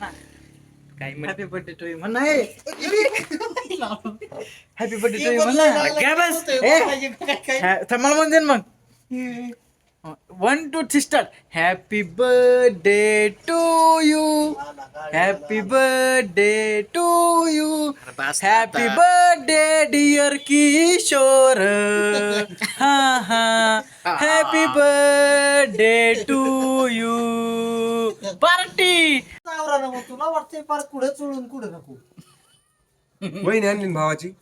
काय happy birthday to you म्हणा happy birthday to you म्हणा काय बस मला म्हणते ना मग one two three start happy birthday to you happy birthday to you happy birthday dear Kishore हा हा happy birthday to you party तुला वाटतंय फार कुठे चुळून कुठे नको? वहिनी आणली ना भावाची?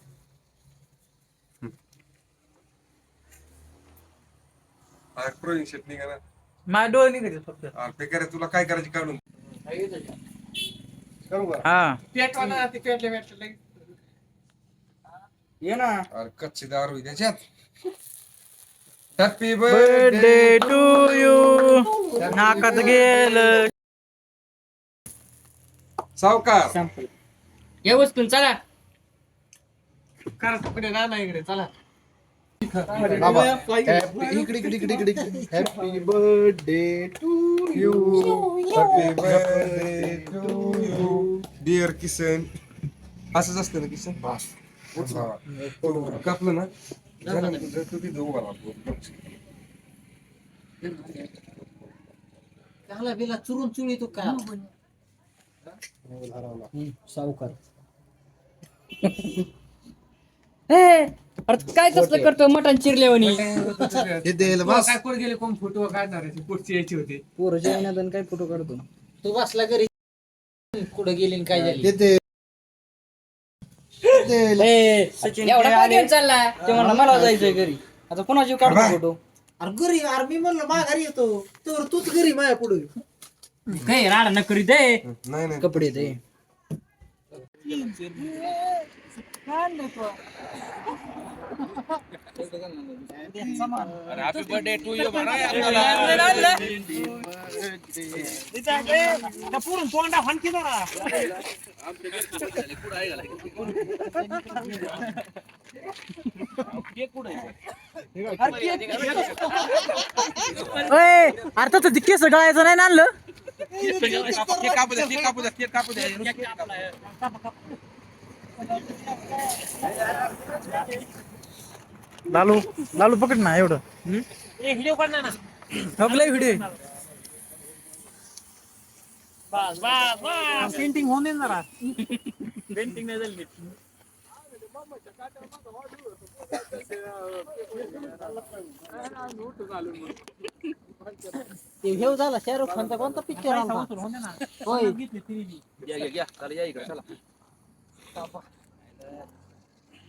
अरे प्रोईंग शेट ना. माझ्या डोळे निघाले फक्त. अरे ते करे तुला काय करायची काढून? करू का? हा. पेटवाला ते पेटले पेटले ये ना. अरे कच्ची दारू आहे त्याच्यात. हॅपी बर्थडे टू यू नाकात गेलं. सावकार. या वस्तून चला. करा तिकडे ना इकडे चला. इकडे इकडे इकडे इकडे happy birthday to you happy birthday to you dear Kisan असंच असतं ना किसन बाबा. कापलं ना? झालं ना तुझं तू तिथं उभा राहा. त्याला बिला चुरून चुळी तू काय सावकार अरे काय तसलं करतो मटण चिरल्यावानी? हे द्यायला बस. काय कोण गेले कोण फोटो काढणार आहे? पुढची यायची होती. पोरच्या येण्यात काय फोटो काढतो? तू बसला घरी. कुठं गेली आणि काय झाली? हे एवढा चालला ते म्हणलं मला जायचंय घरी. आता कोणाची काढतो फोटो? अरे घरी अरे मी म्हणलं माघारी येतो. तर तूच घरी माझ्या पुढे. काय राडा न करी दे. नाही नाही. कपडे ते अरे तर ते केस गळायचं नाही ना आणलं? लालू लालू पकड ना एवढं. व्हिडिओ काढणार ना ठोकलाय व्हिडिओ. बस बस बस. पेंटिंग होऊन जरा. पेंटिंग नाही झाली. ते हे झाला शाहरुख खानचा कोणता पिक्चर आला होय.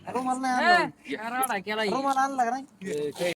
रुमाल नाही आणला. राडा केला रुमाल आणला का नाही?